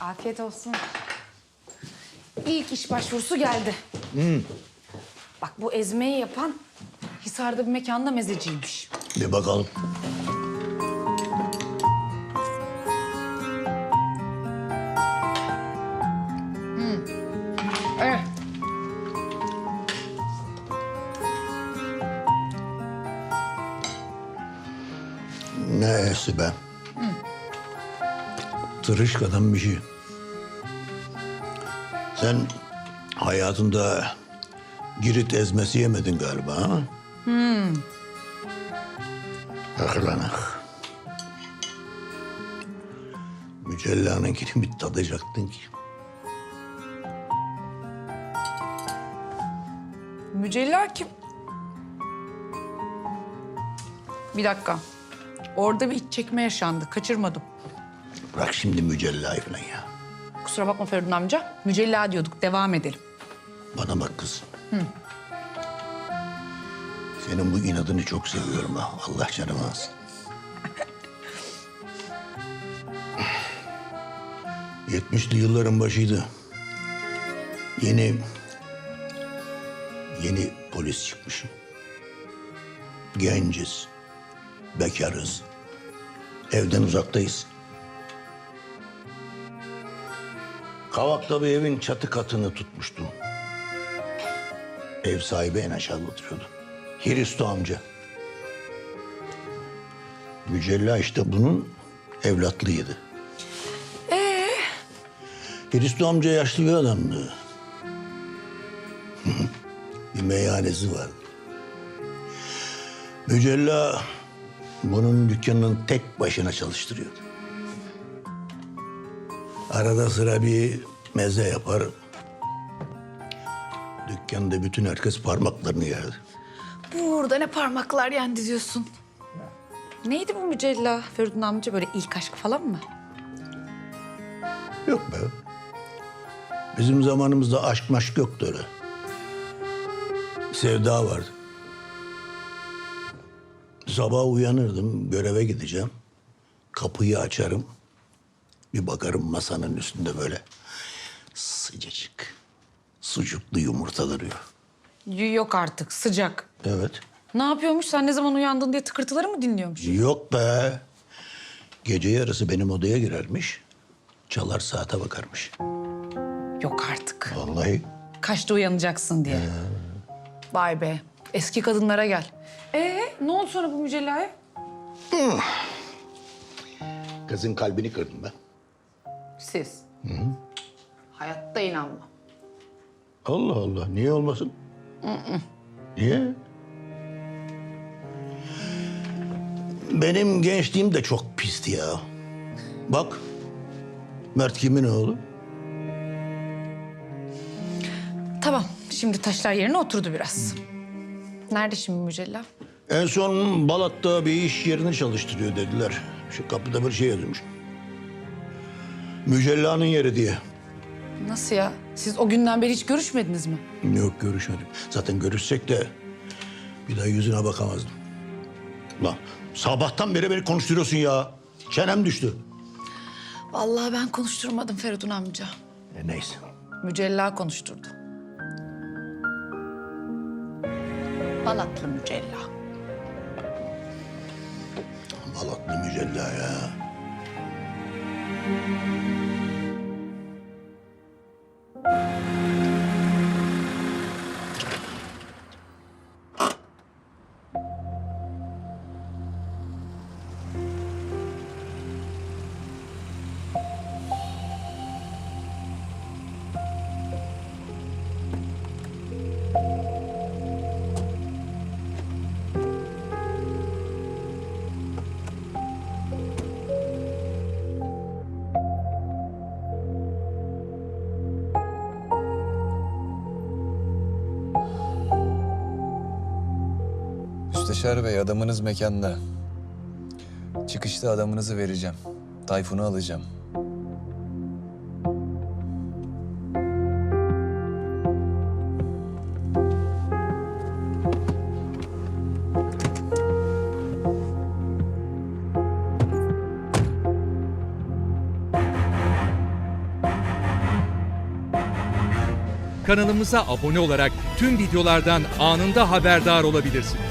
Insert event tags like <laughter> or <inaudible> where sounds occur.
Afiyet olsun. İlk iş başvurusu geldi. Bak bu ezmeyi yapan Hisar'da bir mekanda mezeciymiş. Bir bakalım. Evet. Neyse be. Tırışkadan bir şey. Sen hayatında girit ezmesi yemedin galiba ha? Hmm. Lan ah. Mücellanınkini bir tadacaktın ki. Mücella kim? Bir dakika. Orada bir iç çekme yaşandı. Kaçırmadım. Bırak şimdi mücellayı falan ya. Kusura bakma Feridun amca. Mücella diyorduk. Devam edelim. Bana bak kız. Senin bu inadını çok seviyorum ha. Allah canımı alsın. <laughs> Yetmişli yılların başıydı. Yeni... Yeni polis çıkmışım. Genciz. Bekarız. Evden uzaktayız. Kavak'ta bir evin çatı katını tutmuştum. Ev sahibi en aşağıda oturuyordu. Hristo amca. Mücella işte bunun evlatlığıydı. Ee? Hristo amca yaşlı bir adamdı. <laughs> bir meyhanesi vardı. Mücella bunun dükkanının tek başına çalıştırıyordu. Arada sıra bir meze yapar. Dükkanda bütün herkes parmaklarını yerdi. Burada ne parmaklar yendi diyorsun. Neydi bu mücella Feridun amca? Böyle ilk aşk falan mı? Yok be. Bizim zamanımızda aşk maşk yoktu öyle. Sevda vardı. Sabah uyanırdım, göreve gideceğim. Kapıyı açarım. Bir bakarım masanın üstünde böyle sıcacık, sucuklu yumurta duruyor. Yok artık sıcak. Evet. Ne yapıyormuş? Sen ne zaman uyandın diye tıkırtıları mı dinliyormuş? Yok be. Gece yarısı benim odaya girermiş. Çalar saate bakarmış. Yok artık. Vallahi Kaçta uyanacaksın diye. Vay be. Eski kadınlara gel. Ee, ne oldu sonra bu mücellaya? kızın kalbini kırdım ben. Siz. Hayatta inanma. Allah Allah. Niye olmasın? Niye? Benim gençliğim de çok pisti ya. Bak. Mert kimin oğlu? Tamam, şimdi taşlar yerine oturdu biraz. Nerede şimdi mücella? En son Balat'ta bir iş yerini çalıştırıyor dediler. Şu kapıda bir şey yazıyormuş. Mücella'nın yeri diye. Nasıl ya? Siz o günden beri hiç görüşmediniz mi? Yok görüşmedim. Zaten görüşsek de bir daha yüzüne bakamazdım. Lan sabahtan beri beni konuşturuyorsun ya. Çenem düştü. Vallahi ben konuşturmadım Feridun amca. E, neyse. Mücella konuşturdu. Balatlı mücella. Balatlı mücella ya. thank you Müsteşar Bey adamınız mekanda. Çıkışta adamınızı vereceğim. Tayfun'u alacağım. Kanalımıza abone olarak tüm videolardan anında haberdar olabilirsiniz.